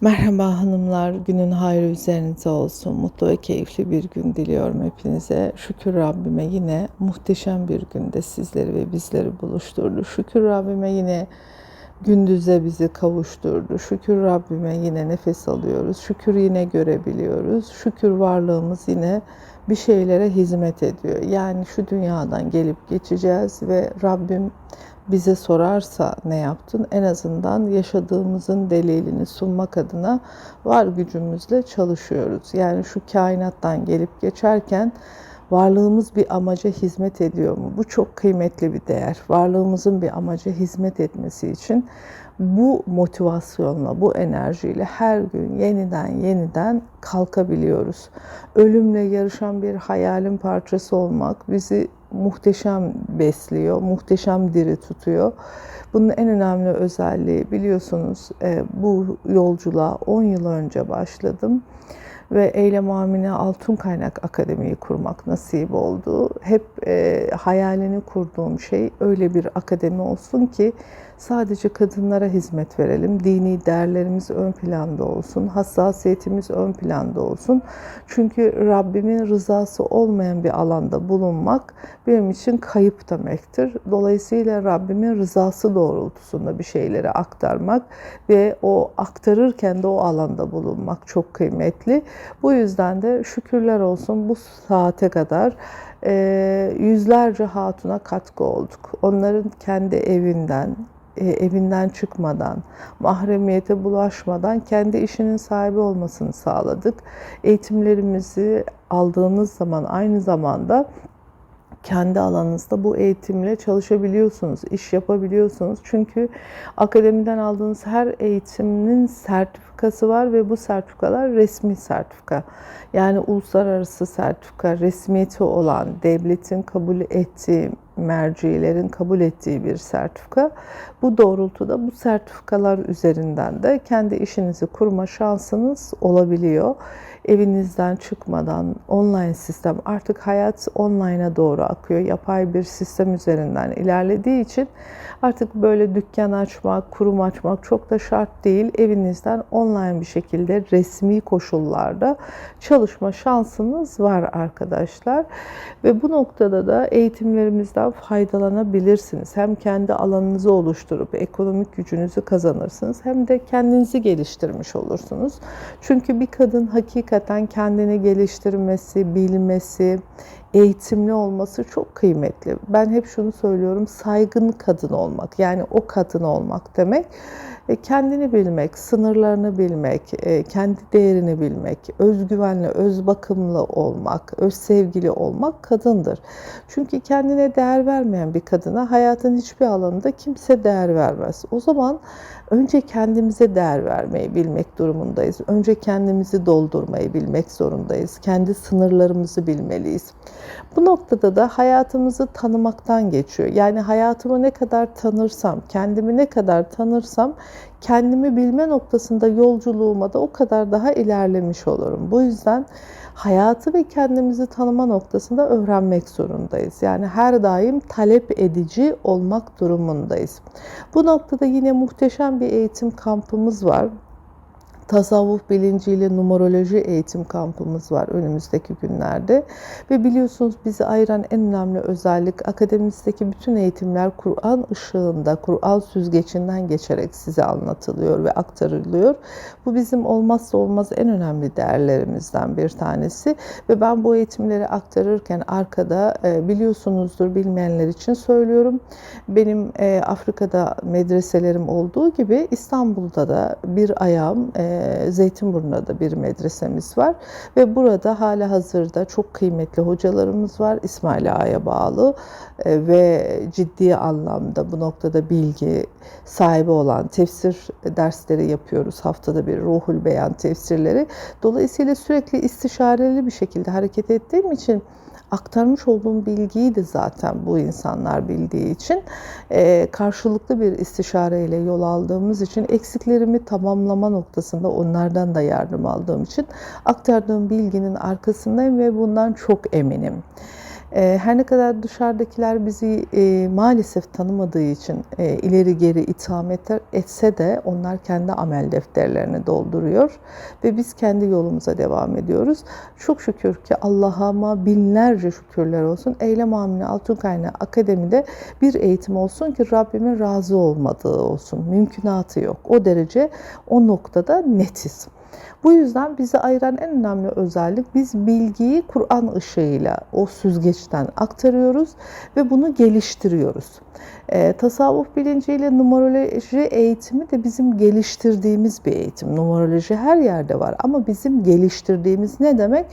Merhaba hanımlar, günün hayrı üzerinize olsun. Mutlu ve keyifli bir gün diliyorum hepinize. Şükür Rabbime yine muhteşem bir günde sizleri ve bizleri buluşturdu. Şükür Rabbime yine gündüze bizi kavuşturdu. Şükür Rabbime yine nefes alıyoruz. Şükür yine görebiliyoruz. Şükür varlığımız yine bir şeylere hizmet ediyor. Yani şu dünyadan gelip geçeceğiz ve Rabbim bize sorarsa ne yaptın? En azından yaşadığımızın delilini sunmak adına var gücümüzle çalışıyoruz. Yani şu kainattan gelip geçerken varlığımız bir amaca hizmet ediyor mu? Bu çok kıymetli bir değer. Varlığımızın bir amaca hizmet etmesi için bu motivasyonla, bu enerjiyle her gün yeniden yeniden kalkabiliyoruz. Ölümle yarışan bir hayalin parçası olmak bizi muhteşem besliyor, muhteşem diri tutuyor. Bunun en önemli özelliği biliyorsunuz e, bu yolculuğa 10 yıl önce başladım ve Eylem Amine Altun Kaynak Akademi'yi kurmak nasip oldu. Hep e, hayalini kurduğum şey öyle bir akademi olsun ki sadece kadınlara hizmet verelim. Dini değerlerimiz ön planda olsun. Hassasiyetimiz ön planda olsun. Çünkü Rabbimin rızası olmayan bir alanda bulunmak benim için kayıp demektir. Dolayısıyla Rabbimin rızası doğrultusunda bir şeyleri aktarmak ve o aktarırken de o alanda bulunmak çok kıymetli. Bu yüzden de şükürler olsun bu saate kadar e, yüzlerce hatuna katkı olduk. Onların kendi evinden, evinden çıkmadan, mahremiyete bulaşmadan kendi işinin sahibi olmasını sağladık. Eğitimlerimizi aldığınız zaman aynı zamanda kendi alanınızda bu eğitimle çalışabiliyorsunuz, iş yapabiliyorsunuz. Çünkü akademiden aldığınız her eğitimin sertifikası var ve bu sertifikalar resmi sertifika. Yani uluslararası sertifika, resmiyeti olan, devletin kabul ettiği, mercilerin kabul ettiği bir sertifika. Bu doğrultuda bu sertifikalar üzerinden de kendi işinizi kurma şansınız olabiliyor evinizden çıkmadan online sistem artık hayat online'a doğru akıyor. Yapay bir sistem üzerinden ilerlediği için artık böyle dükkan açmak, kurum açmak çok da şart değil. Evinizden online bir şekilde resmi koşullarda çalışma şansınız var arkadaşlar. Ve bu noktada da eğitimlerimizden faydalanabilirsiniz. Hem kendi alanınızı oluşturup ekonomik gücünüzü kazanırsınız hem de kendinizi geliştirmiş olursunuz. Çünkü bir kadın hakikaten kendini geliştirmesi, bilmesi, eğitimli olması çok kıymetli. Ben hep şunu söylüyorum, saygın kadın olmak, yani o kadın olmak demek kendini bilmek, sınırlarını bilmek, e, kendi değerini bilmek, özgüvenli, öz bakımlı olmak, öz sevgili olmak kadındır. Çünkü kendine değer vermeyen bir kadına hayatın hiçbir alanında kimse değer vermez. O zaman önce kendimize değer vermeyi bilmek durumundayız. Önce kendimizi doldurmayı bilmek zorundayız. Kendi sınırlarımızı bilmeliyiz. Bu noktada da hayatımızı tanımaktan geçiyor. Yani hayatımı ne kadar tanırsam, kendimi ne kadar tanırsam kendimi bilme noktasında yolculuğuma da o kadar daha ilerlemiş olurum. Bu yüzden hayatı ve kendimizi tanıma noktasında öğrenmek zorundayız. Yani her daim talep edici olmak durumundayız. Bu noktada yine muhteşem bir eğitim kampımız var tasavvuf bilinciyle numeroloji eğitim kampımız var önümüzdeki günlerde. Ve biliyorsunuz bizi ayıran en önemli özellik akademimizdeki bütün eğitimler Kur'an ışığında, Kur'an süzgecinden geçerek size anlatılıyor ve aktarılıyor. Bu bizim olmazsa olmaz en önemli değerlerimizden bir tanesi. Ve ben bu eğitimleri aktarırken arkada e, biliyorsunuzdur bilmeyenler için söylüyorum. Benim e, Afrika'da medreselerim olduğu gibi İstanbul'da da bir ayağım e, Zeytinburnu'da da bir medresemiz var ve burada hala hazırda çok kıymetli hocalarımız var İsmail Ağa'ya bağlı e, ve ciddi anlamda bu noktada bilgi sahibi olan tefsir dersleri yapıyoruz. Haftada bir ruhul beyan tefsirleri. Dolayısıyla sürekli istişareli bir şekilde hareket ettiğim için aktarmış olduğum bilgiyi de zaten bu insanlar bildiği için e, karşılıklı bir istişareyle yol aldığımız için eksiklerimi tamamlama noktasında onlardan da yardım aldığım için aktardığım bilginin arkasındayım ve bundan çok eminim. E, her ne kadar dışarıdakiler bizi e, maalesef tanımadığı için e, ileri geri itham etse de onlar kendi amel defterlerini dolduruyor ve biz kendi yolumuza devam ediyoruz. Çok şükür ki Allah'ıma binlerce şükürler olsun. Eylem Amine Altunkaynağı Akademi'de bir eğitim olsun ki Rabbimin razı olmadığı olsun. Mümkünatı yok. O derece o noktada netiz. Bu yüzden bizi ayıran en önemli özellik biz bilgiyi Kur'an ışığıyla o süzgeçten aktarıyoruz ve bunu geliştiriyoruz. E, tasavvuf bilinciyle numeroloji eğitimi de bizim geliştirdiğimiz bir eğitim. Numeroloji her yerde var ama bizim geliştirdiğimiz ne demek?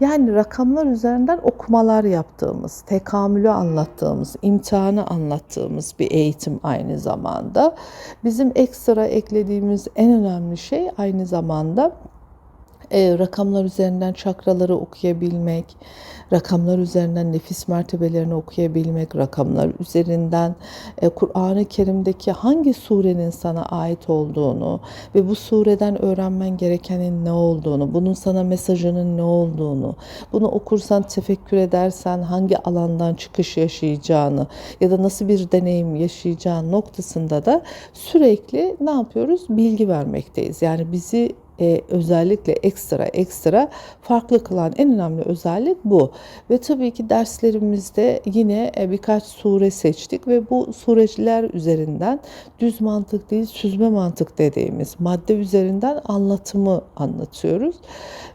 Yani rakamlar üzerinden okumalar yaptığımız, tekamülü anlattığımız, imtihanı anlattığımız bir eğitim aynı zamanda. Bizim ekstra eklediğimiz en önemli şey aynı zamanda e, rakamlar üzerinden çakraları okuyabilmek, rakamlar üzerinden nefis mertebelerini okuyabilmek, rakamlar üzerinden e, Kur'an-ı Kerim'deki hangi surenin sana ait olduğunu ve bu sureden öğrenmen gerekenin ne olduğunu, bunun sana mesajının ne olduğunu, bunu okursan, tefekkür edersen hangi alandan çıkış yaşayacağını ya da nasıl bir deneyim yaşayacağın noktasında da sürekli ne yapıyoruz? Bilgi vermekteyiz. Yani bizi e, özellikle ekstra ekstra farklı kılan en önemli özellik bu. Ve tabii ki derslerimizde yine e, birkaç sure seçtik ve bu sureciler üzerinden düz mantık değil süzme mantık dediğimiz madde üzerinden anlatımı anlatıyoruz.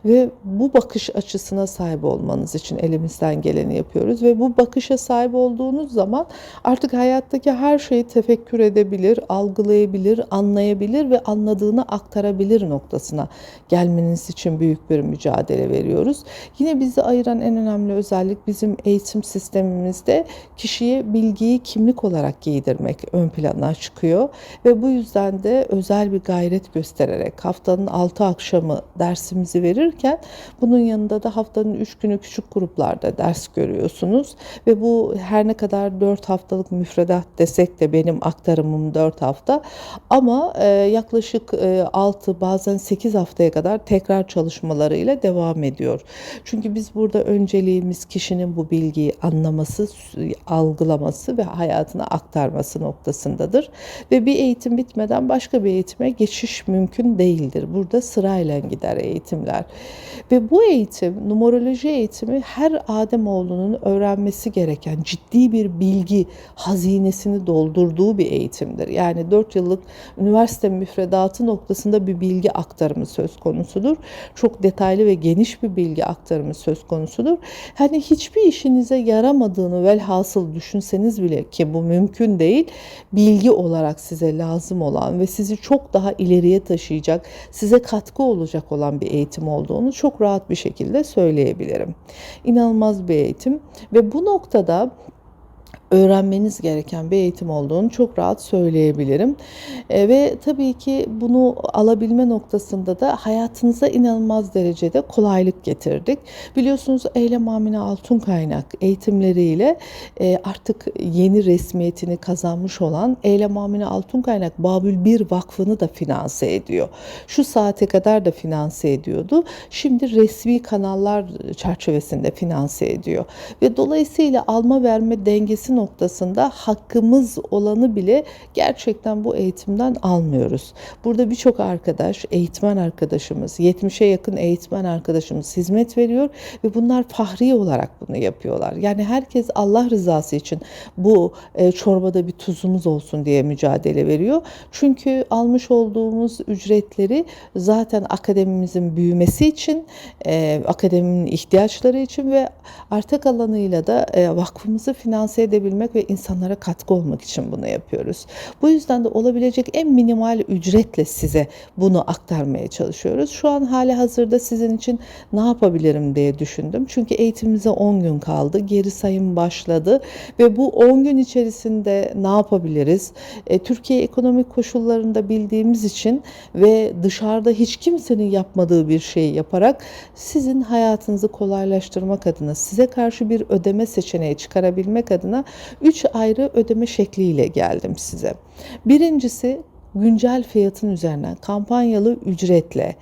Ve bu bakış açısına sahip olmanız için elimizden geleni yapıyoruz ve bu bakışa sahip olduğunuz zaman artık hayattaki her şeyi tefekkür edebilir, algılayabilir, anlayabilir ve anladığını aktarabilir noktasına gelmeniz için büyük bir mücadele veriyoruz. Yine bizi ayıran en önemli özellik bizim eğitim sistemimizde kişiye bilgiyi kimlik olarak giydirmek ön plana çıkıyor. Ve bu yüzden de özel bir gayret göstererek haftanın 6 akşamı dersimizi verirken bunun yanında da haftanın 3 günü küçük gruplarda ders görüyorsunuz. Ve bu her ne kadar 4 haftalık müfredat desek de benim aktarımım 4 hafta. Ama yaklaşık e, 6 bazen 8 haftaya kadar tekrar çalışmalarıyla devam ediyor. Çünkü biz burada önceliğimiz kişinin bu bilgiyi anlaması, algılaması ve hayatına aktarması noktasındadır. Ve bir eğitim bitmeden başka bir eğitime geçiş mümkün değildir. Burada sırayla gider eğitimler. Ve bu eğitim, numeroloji eğitimi her Ademoğlunun öğrenmesi gereken ciddi bir bilgi hazinesini doldurduğu bir eğitimdir. Yani 4 yıllık üniversite müfredatı noktasında bir bilgi aktarımı söz konusudur. Çok detaylı ve geniş bir bilgi aktarımı söz konusudur. Hani hiçbir işinize yaramadığını velhasıl düşünseniz bile ki bu mümkün değil, bilgi olarak size lazım olan ve sizi çok daha ileriye taşıyacak, size katkı olacak olan bir eğitim olduğunu çok rahat bir şekilde söyleyebilirim. İnanılmaz bir eğitim ve bu noktada öğrenmeniz gereken bir eğitim olduğunu çok rahat söyleyebilirim. E, ve tabii ki bunu alabilme noktasında da hayatınıza inanılmaz derecede kolaylık getirdik. Biliyorsunuz Eylem Amine Altun Kaynak eğitimleriyle e, artık yeni resmiyetini kazanmış olan Eylem Amine Altun Kaynak Babül 1 Vakfı'nı da finanse ediyor. Şu saate kadar da finanse ediyordu. Şimdi resmi kanallar çerçevesinde finanse ediyor. Ve dolayısıyla alma verme dengesi noktasında hakkımız olanı bile gerçekten bu eğitimden almıyoruz. Burada birçok arkadaş, eğitmen arkadaşımız, 70'e yakın eğitmen arkadaşımız hizmet veriyor ve bunlar fahri olarak bunu yapıyorlar. Yani herkes Allah rızası için bu e, çorbada bir tuzumuz olsun diye mücadele veriyor. Çünkü almış olduğumuz ücretleri zaten akademimizin büyümesi için, e, akademinin ihtiyaçları için ve arta alanıyla da e, vakfımızı finanse edebilmek edebilmek ve insanlara katkı olmak için bunu yapıyoruz. Bu yüzden de olabilecek en minimal ücretle size bunu aktarmaya çalışıyoruz. Şu an hali hazırda sizin için ne yapabilirim diye düşündüm. Çünkü eğitimimize 10 gün kaldı. Geri sayım başladı ve bu 10 gün içerisinde ne yapabiliriz? E, Türkiye ekonomik koşullarında bildiğimiz için ve dışarıda hiç kimsenin yapmadığı bir şeyi yaparak sizin hayatınızı kolaylaştırmak adına, size karşı bir ödeme seçeneği çıkarabilmek adına üç ayrı ödeme şekliyle geldim size. Birincisi güncel fiyatın üzerinden kampanyalı ücretle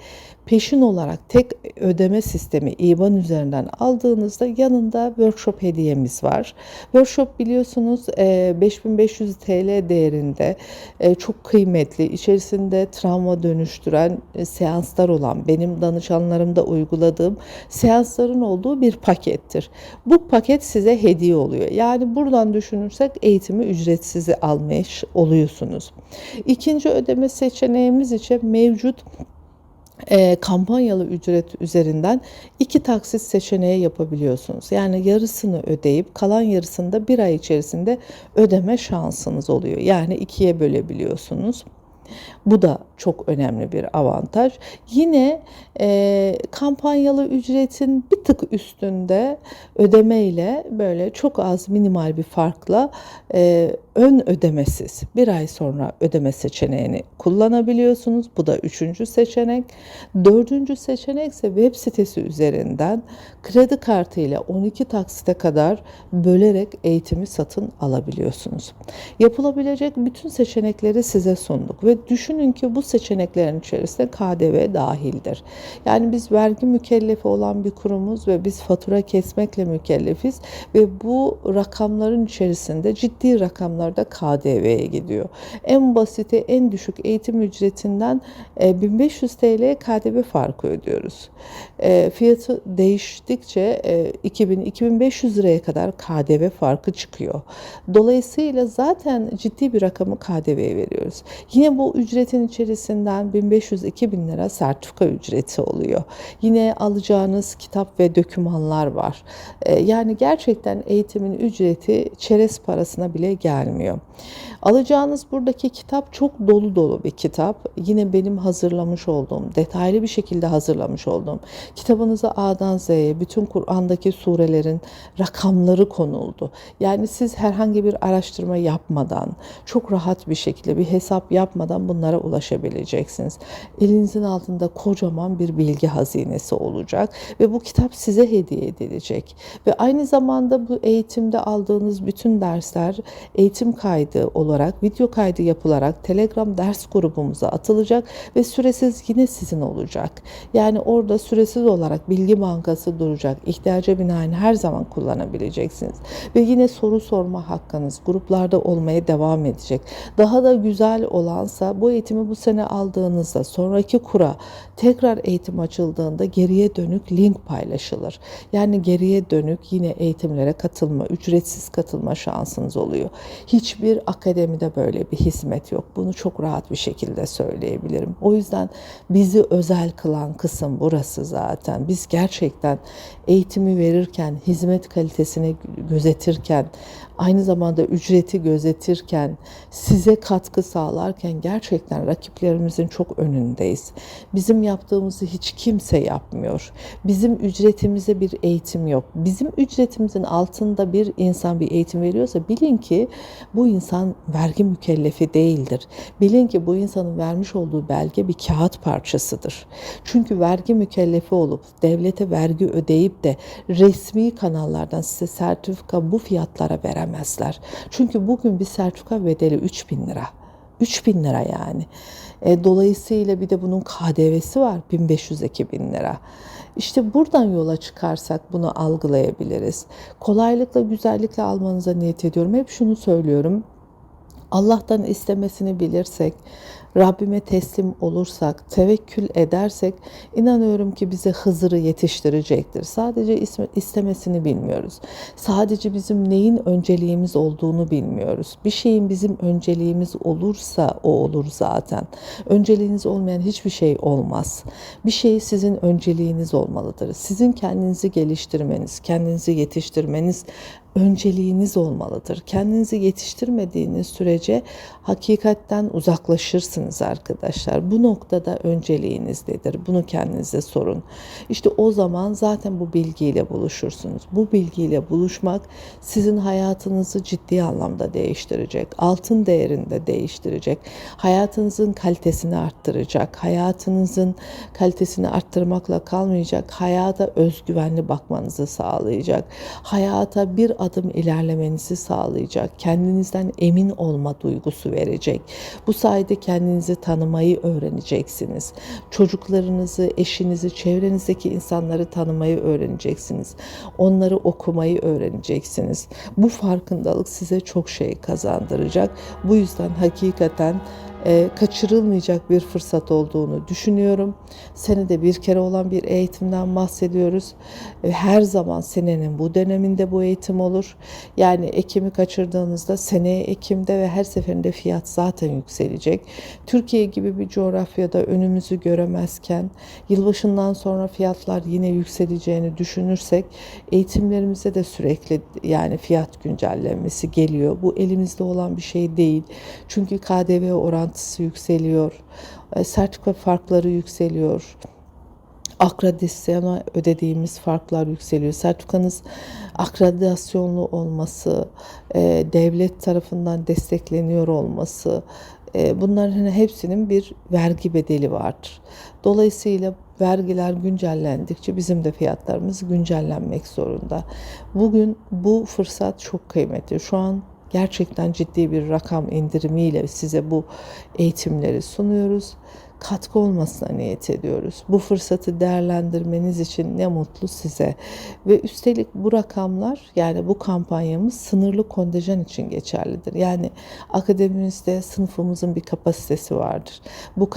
peşin olarak tek ödeme sistemi IBAN üzerinden aldığınızda yanında workshop hediyemiz var. Workshop biliyorsunuz e, 5500 TL değerinde e, çok kıymetli, içerisinde travma dönüştüren e, seanslar olan, benim danışanlarımda uyguladığım seansların olduğu bir pakettir. Bu paket size hediye oluyor. Yani buradan düşünürsek eğitimi ücretsiz almış oluyorsunuz. İkinci ödeme seçeneğimiz için mevcut e, kampanyalı ücret üzerinden iki taksit seçeneği yapabiliyorsunuz. Yani yarısını ödeyip kalan yarısını da bir ay içerisinde ödeme şansınız oluyor. Yani ikiye bölebiliyorsunuz. Bu da çok önemli bir avantaj. Yine e, kampanyalı ücretin bir tık üstünde ödemeyle böyle çok az minimal bir farkla e, ön ödemesiz bir ay sonra ödeme seçeneğini kullanabiliyorsunuz. Bu da üçüncü seçenek. Dördüncü seçenek ise web sitesi üzerinden kredi kartı ile 12 taksite kadar bölerek eğitimi satın alabiliyorsunuz. Yapılabilecek bütün seçenekleri size sunduk ve düşünün ki bu seçeneklerin içerisinde KDV dahildir. Yani biz vergi mükellefi olan bir kurumuz ve biz fatura kesmekle mükellefiz ve bu rakamların içerisinde ciddi rakamlarda KDV'ye gidiyor. En basiti en düşük eğitim ücretinden 1500 TL KDV farkı ödüyoruz. E, fiyatı değiştikçe 2000-2500 liraya kadar KDV farkı çıkıyor. Dolayısıyla zaten ciddi bir rakamı KDV veriyoruz. Yine bu ücretin içerisinden 1500-2000 lira sertifika ücreti oluyor. Yine alacağınız kitap ve dokümanlar var. E, yani gerçekten eğitimin ücreti çerez parasına bile gelmiyor. Alacağınız buradaki kitap çok dolu dolu bir kitap. Yine benim hazırlamış olduğum, detaylı bir şekilde hazırlamış olduğum kitabınıza A'dan Z'ye bütün Kur'an'daki surelerin rakamları konuldu. Yani siz herhangi bir araştırma yapmadan, çok rahat bir şekilde bir hesap yapmadan bunlara ulaşabileceksiniz. Elinizin altında kocaman bir bilgi hazinesi olacak ve bu kitap size hediye edilecek. Ve aynı zamanda bu eğitimde aldığınız bütün dersler eğitim kaydı olarak, video kaydı yapılarak Telegram ders grubumuza atılacak ve süresiz yine sizin olacak. Yani orada süresiz olarak bilgi bankası duracak. İhtiyaca binaen her zaman kullanabileceksiniz. Ve yine soru sorma hakkınız gruplarda olmaya devam edecek. Daha da güzel olansa bu eğitimi bu sene aldığınızda sonraki kura tekrar eğitim açıldığında geriye dönük link paylaşılır. Yani geriye dönük yine eğitimlere katılma, ücretsiz katılma şansınız oluyor. Hiçbir akademide böyle bir hizmet yok. Bunu çok rahat bir şekilde söyleyebilirim. O yüzden bizi özel kılan kısım burası zaten. Biz gerçekten eğitimi verirken, hizmet kalitesini gözetirken, aynı zamanda ücreti gözetirken, size katkı sağlarken gerçekten rakiplerimizin çok önündeyiz. Bizim yaptığımızı hiç kimse yapmıyor. Bizim ücretimize bir eğitim yok. Bizim ücretimizin altında bir insan bir eğitim veriyorsa bilin ki bu insan vergi mükellefi değildir. Bilin ki bu insanın vermiş olduğu belge bir kağıt parçasıdır. Çünkü vergi mükellefi olup devlete vergi ödeyip de resmi kanallardan size sertifika bu fiyatlara veremezler. Çünkü bugün bir sertifika bedeli 3000 lira. 3000 lira yani. E, dolayısıyla bir de bunun KDV'si var 1500-2000 lira. İşte buradan yola çıkarsak bunu algılayabiliriz. Kolaylıkla, güzellikle almanıza niyet ediyorum. Hep şunu söylüyorum. Allah'tan istemesini bilirsek, Rabbime teslim olursak, tevekkül edersek inanıyorum ki bize Hızır'ı yetiştirecektir. Sadece istemesini bilmiyoruz. Sadece bizim neyin önceliğimiz olduğunu bilmiyoruz. Bir şeyin bizim önceliğimiz olursa o olur zaten. Önceliğiniz olmayan hiçbir şey olmaz. Bir şey sizin önceliğiniz olmalıdır. Sizin kendinizi geliştirmeniz, kendinizi yetiştirmeniz önceliğiniz olmalıdır. Kendinizi yetiştirmediğiniz sürece hakikatten uzaklaşırsınız arkadaşlar. Bu noktada önceliğiniz nedir? Bunu kendinize sorun. İşte o zaman zaten bu bilgiyle buluşursunuz. Bu bilgiyle buluşmak sizin hayatınızı ciddi anlamda değiştirecek. Altın değerinde değiştirecek. Hayatınızın kalitesini arttıracak. Hayatınızın kalitesini arttırmakla kalmayacak. Hayata özgüvenli bakmanızı sağlayacak. Hayata bir adım ilerlemenizi sağlayacak. Kendinizden emin olma duygusu verecek. Bu sayede kendinizi tanımayı öğreneceksiniz. Çocuklarınızı, eşinizi, çevrenizdeki insanları tanımayı öğreneceksiniz. Onları okumayı öğreneceksiniz. Bu farkındalık size çok şey kazandıracak. Bu yüzden hakikaten e, kaçırılmayacak bir fırsat olduğunu düşünüyorum. Senede bir kere olan bir eğitimden bahsediyoruz. E, her zaman senenin bu döneminde bu eğitim olur. Yani Ekim'i kaçırdığınızda seneye Ekim'de ve her seferinde fiyat zaten yükselecek. Türkiye gibi bir coğrafyada önümüzü göremezken yılbaşından sonra fiyatlar yine yükseleceğini düşünürsek eğitimlerimize de sürekli yani fiyat güncellenmesi geliyor. Bu elimizde olan bir şey değil. Çünkü KDV orantısı yükseliyor. E, Sertifika farkları yükseliyor akreditasyona ödediğimiz farklar yükseliyor. Sertifikanız akreditasyonlu olması, e, devlet tarafından destekleniyor olması, e, bunların hepsinin bir vergi bedeli vardır. Dolayısıyla vergiler güncellendikçe bizim de fiyatlarımız güncellenmek zorunda. Bugün bu fırsat çok kıymetli. Şu an gerçekten ciddi bir rakam indirimiyle size bu eğitimleri sunuyoruz katkı olmasına niyet ediyoruz. Bu fırsatı değerlendirmeniz için ne mutlu size. Ve üstelik bu rakamlar yani bu kampanyamız sınırlı kontenjan için geçerlidir. Yani akademimizde sınıfımızın bir kapasitesi vardır. Bu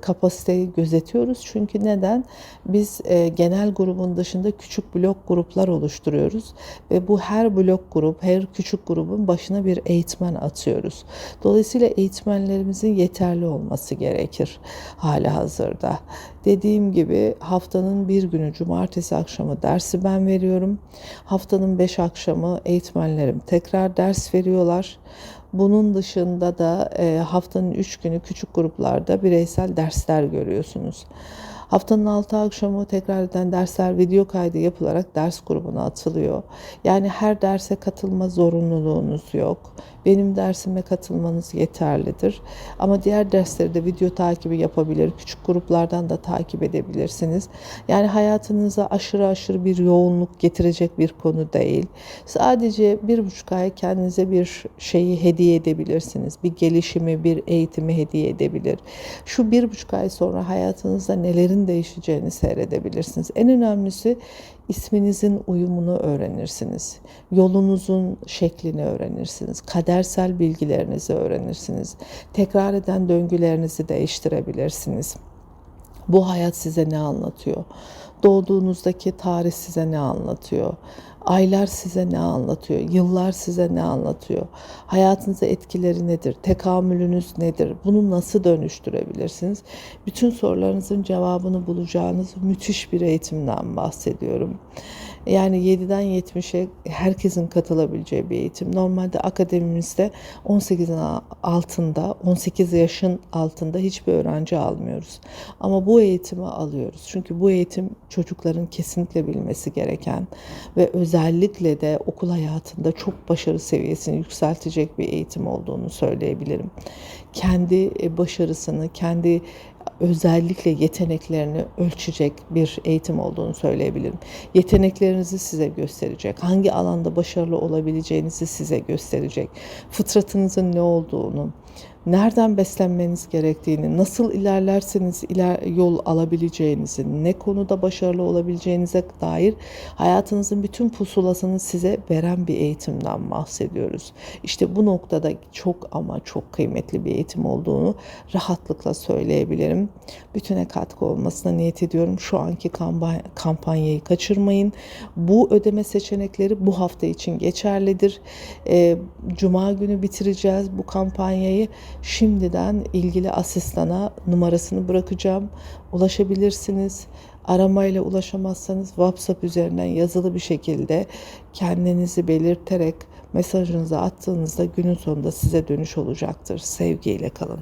kapasiteyi gözetiyoruz çünkü neden? Biz e, genel grubun dışında küçük blok gruplar oluşturuyoruz ve bu her blok grup, her küçük grubun başına bir eğitmen atıyoruz. Dolayısıyla eğitmenlerimizin yeterli olması gerekir hala hazırda. Dediğim gibi haftanın bir günü cumartesi akşamı dersi ben veriyorum. Haftanın beş akşamı eğitmenlerim tekrar ders veriyorlar. Bunun dışında da e, haftanın üç günü küçük gruplarda bireysel dersler görüyorsunuz. Haftanın altı akşamı tekrar eden dersler video kaydı yapılarak ders grubuna atılıyor. Yani her derse katılma zorunluluğunuz yok. Benim dersime katılmanız yeterlidir. Ama diğer dersleri de video takibi yapabilir. Küçük gruplardan da takip edebilirsiniz. Yani hayatınıza aşırı aşırı bir yoğunluk getirecek bir konu değil. Sadece bir buçuk ay kendinize bir şeyi hediye edebilirsiniz. Bir gelişimi, bir eğitimi hediye edebilir. Şu bir buçuk ay sonra hayatınızda nelerin değişeceğini seyredebilirsiniz. En önemlisi isminizin uyumunu öğrenirsiniz. Yolunuzun şeklini öğrenirsiniz. Kadersel bilgilerinizi öğrenirsiniz. Tekrar eden döngülerinizi değiştirebilirsiniz. Bu hayat size ne anlatıyor? Doğduğunuzdaki tarih size ne anlatıyor? Aylar size ne anlatıyor? Yıllar size ne anlatıyor? Hayatınıza etkileri nedir? Tekamülünüz nedir? Bunu nasıl dönüştürebilirsiniz? Bütün sorularınızın cevabını bulacağınız müthiş bir eğitimden bahsediyorum. Yani 7'den 70'e herkesin katılabileceği bir eğitim. Normalde akademimizde 18'in altında, 18 yaşın altında hiçbir öğrenci almıyoruz. Ama bu eğitimi alıyoruz. Çünkü bu eğitim çocukların kesinlikle bilmesi gereken ve özellikle de okul hayatında çok başarı seviyesini yükseltecek bir eğitim olduğunu söyleyebilirim. Kendi e, başarısını, kendi özellikle yeteneklerini ölçecek bir eğitim olduğunu söyleyebilirim. Yeteneklerinizi size gösterecek. Hangi alanda başarılı olabileceğinizi size gösterecek. Fıtratınızın ne olduğunu, nereden beslenmeniz gerektiğini, nasıl ilerlerseniz iler, yol alabileceğinizi, ne konuda başarılı olabileceğinize dair hayatınızın bütün pusulasını size veren bir eğitimden bahsediyoruz. İşte bu noktada çok ama çok kıymetli bir eğitim olduğunu rahatlıkla söyleyebilirim. Bütüne katkı olmasına niyet ediyorum. Şu anki kampanyayı kaçırmayın. Bu ödeme seçenekleri bu hafta için geçerlidir. Cuma günü bitireceğiz bu kampanyayı. Şimdiden ilgili asistana numarasını bırakacağım. Ulaşabilirsiniz. Aramayla ulaşamazsanız WhatsApp üzerinden yazılı bir şekilde kendinizi belirterek mesajınızı attığınızda günün sonunda size dönüş olacaktır. Sevgiyle kalın.